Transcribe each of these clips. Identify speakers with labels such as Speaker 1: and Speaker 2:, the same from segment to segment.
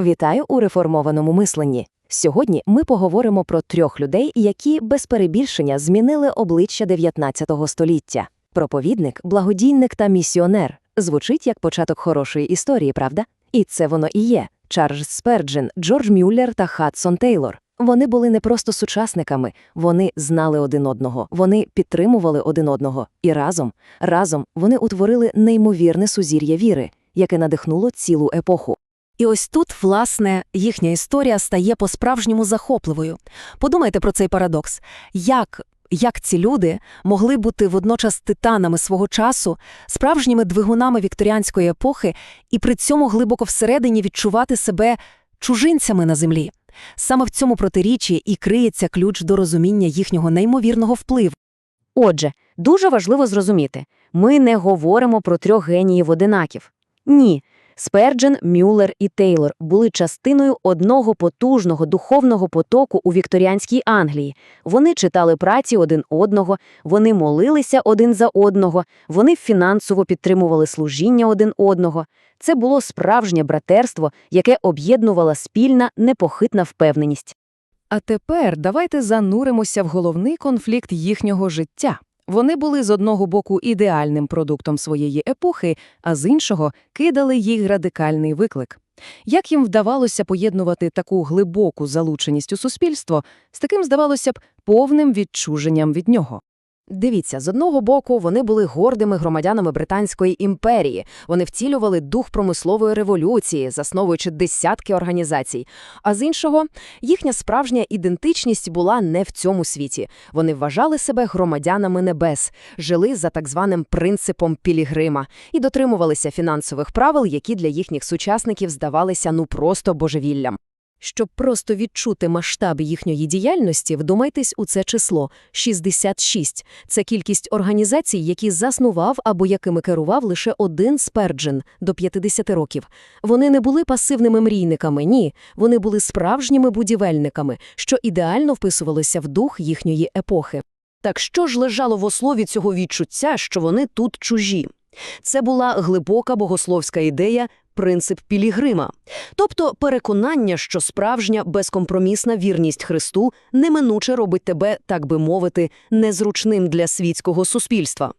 Speaker 1: Вітаю у реформованому мисленні. Сьогодні ми поговоримо про трьох людей, які без перебільшення змінили обличчя 19 століття. Проповідник, благодійник та місіонер. Звучить як початок хорошої історії, правда? І це воно і є. Чарльз Сперджен, Джордж Мюллер та Хадсон Тейлор. Вони були не просто сучасниками, вони знали один одного, вони підтримували один одного. І разом, разом вони утворили неймовірне сузір'я віри, яке надихнуло цілу епоху.
Speaker 2: І ось тут, власне, їхня історія стає по-справжньому захопливою. Подумайте про цей парадокс. Як, як ці люди могли бути водночас титанами свого часу, справжніми двигунами вікторіанської епохи, і при цьому глибоко всередині відчувати себе чужинцями на землі? Саме в цьому протиріччі і криється ключ до розуміння їхнього неймовірного впливу.
Speaker 1: Отже, дуже важливо зрозуміти, ми не говоримо про трьох геніїв одинаків. Ні, Сперджен, Мюллер і Тейлор були частиною одного потужного духовного потоку у вікторіанській Англії. Вони читали праці один одного, вони молилися один за одного, вони фінансово підтримували служіння один одного. Це було справжнє братерство, яке об'єднувала спільна непохитна впевненість.
Speaker 3: А тепер давайте зануримося в головний конфлікт їхнього життя. Вони були з одного боку ідеальним продуктом своєї епохи, а з іншого кидали їй радикальний виклик. Як їм вдавалося поєднувати таку глибоку залученість у суспільство з таким, здавалося б, повним відчуженням від нього?
Speaker 2: Дивіться, з одного боку, вони були гордими громадянами Британської імперії. Вони втілювали дух промислової революції, засновуючи десятки організацій. А з іншого, їхня справжня ідентичність була не в цьому світі. Вони вважали себе громадянами небес, жили за так званим принципом Пілігрима і дотримувалися фінансових правил, які для їхніх сучасників здавалися ну просто божевіллям. Щоб просто відчути масштаб їхньої діяльності, вдумайтесь у це число – 66. Це кількість організацій, які заснував або якими керував лише один Сперджен до 50 років. Вони не були пасивними мрійниками, ні. Вони були справжніми будівельниками, що ідеально вписувалося в дух їхньої епохи. Так що ж лежало в основі цього відчуття, що вони тут чужі? Це була глибока богословська ідея принцип Пілігрима, тобто переконання, що справжня безкомпромісна вірність Христу неминуче робить тебе, так би мовити, незручним для світського суспільства.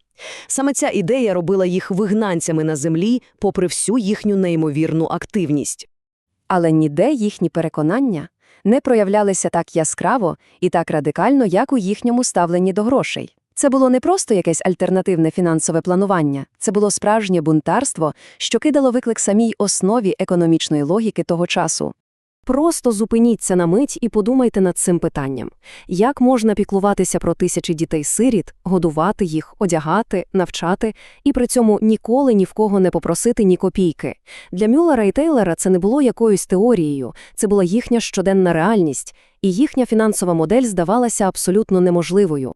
Speaker 2: Саме ця ідея робила їх вигнанцями на землі, попри всю їхню неймовірну активність.
Speaker 1: Але ніде їхні переконання не проявлялися так яскраво і так радикально, як у їхньому ставленні до грошей. Це було не просто якесь альтернативне фінансове планування, це було справжнє бунтарство, що кидало виклик самій основі економічної логіки того часу. Просто зупиніться на мить і подумайте над цим питанням. Як можна піклуватися про тисячі дітей-сиріт, годувати їх, одягати, навчати, і при цьому ніколи ні в кого не попросити ні копійки? Для Мюллера і Тейлора це не було якоюсь теорією, це була їхня щоденна реальність, і їхня фінансова модель здавалася абсолютно неможливою.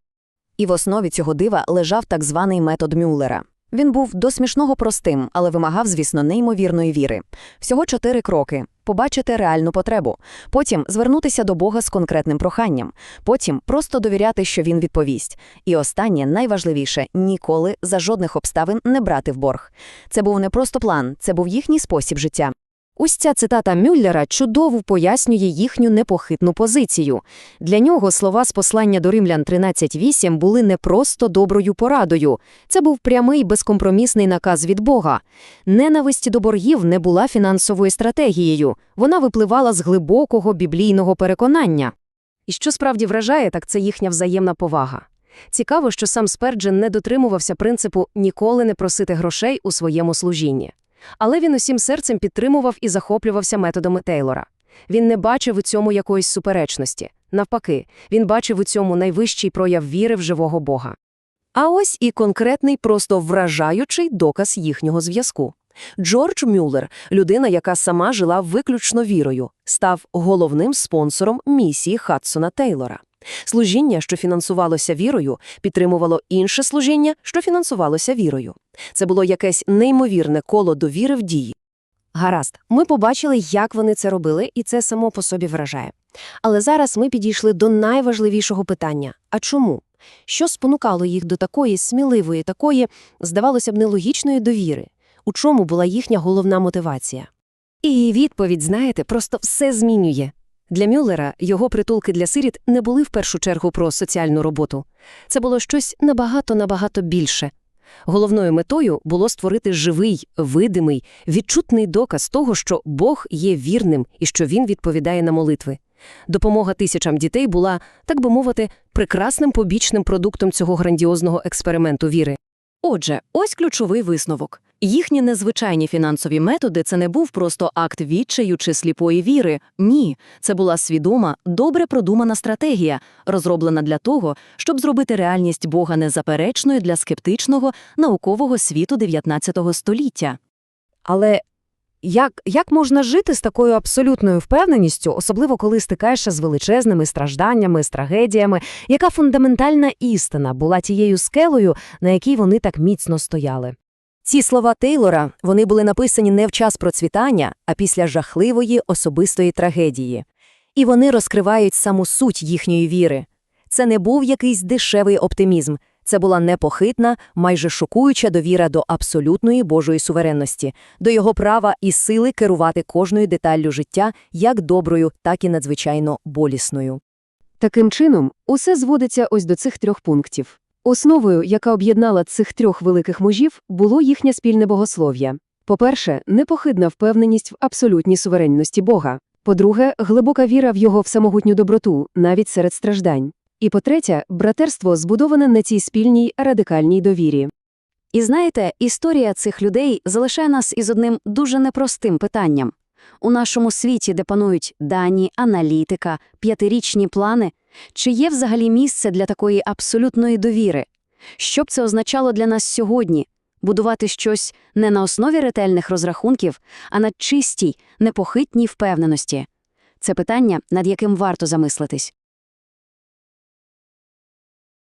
Speaker 2: І в основі цього дива лежав так званий метод Мюллера. Він був до смішного простим, але вимагав, звісно, неймовірної віри. Всього чотири кроки – побачити реальну потребу, потім звернутися до Бога з конкретним проханням, потім просто довіряти, що він відповість. І останнє, найважливіше – ніколи за жодних обставин не брати в борг. Це був не просто план, це був їхній спосіб життя.
Speaker 1: Ось ця цитата Мюллера чудово пояснює їхню непохитну позицію. Для нього слова з послання до Римлян 13.8 були не просто доброю порадою. Це був прямий безкомпромісний наказ від Бога. Ненависть до боргів не була фінансовою стратегією. Вона випливала з глибокого біблійного переконання. І що справді вражає, так це їхня взаємна повага. Цікаво, що сам Сперджен не дотримувався принципу ніколи не просити грошей у своєму служінні. Але він усім серцем підтримував і захоплювався методами Тейлора. Він не бачив у цьому якоїсь суперечності. Навпаки, він бачив у цьому найвищий прояв віри в живого Бога. А ось і конкретний, просто вражаючий доказ їхнього зв'язку. Джордж Мюллер, людина, яка сама жила виключно вірою, став головним спонсором місії Хадсона Тейлора. Служіння, що фінансувалося вірою, підтримувало інше служіння, що фінансувалося вірою. Це було якесь неймовірне коло довіри в дії. Гаразд, ми побачили, як вони це робили, і це само по собі вражає. Але зараз ми підійшли до найважливішого питання а чому? Що спонукало їх до такої сміливої, такої, здавалося б, нелогічної довіри? У чому була їхня головна мотивація? І відповідь, знаєте, просто все змінює. Для Мюллера його притулки для сиріт не були в першу чергу про соціальну роботу. Це було щось набагато-набагато більше. Головною метою було створити живий, видимий, відчутний доказ того, що Бог є вірним і що він відповідає на молитви. Допомога тисячам дітей була, так би мовити, прекрасним побічним продуктом цього грандіозного експерименту віри. Отже, ось ключовий висновок. Їхні незвичайні фінансові методи – це не був просто акт відчаю чи сліпої віри. Ні, це була свідома, добре продумана стратегія, розроблена для того, щоб зробити реальність Бога незаперечною для скептичного наукового світу 19 століття.
Speaker 2: Але як, як можна жити з такою абсолютною впевненістю, особливо коли стикаєшся з величезними стражданнями, з трагедіями, яка фундаментальна істина була тією скелею, на якій вони так міцно стояли?
Speaker 1: Ці слова Тейлора, вони були написані не в час процвітання, а після жахливої особистої трагедії. І вони розкривають саму суть їхньої віри. Це не був якийсь дешевий оптимізм, це була непохитна, майже шокуюча довіра до абсолютної Божої суверенності, до його права і сили керувати кожною деталлю життя, як доброю, так і надзвичайно болісною.
Speaker 4: Таким чином, усе зводиться ось до цих трьох пунктів. Основою, яка об'єднала цих трьох великих мужів, було їхнє спільне богослов'я. По-перше, непохидна впевненість в абсолютній суверенності Бога. По-друге, глибока віра в його всемогутню доброту, навіть серед страждань. І по-третє, братерство збудоване на цій спільній радикальній довірі.
Speaker 1: І знаєте, історія цих людей залишає нас із одним дуже непростим питанням. У нашому світі, де панують дані, аналітика, п'ятирічні плани, чи є взагалі місце для такої абсолютної довіри? Що б це означало для нас сьогодні? Будувати щось не на основі ретельних розрахунків, а на чистій, непохитній впевненості? Це питання, над яким варто замислитись.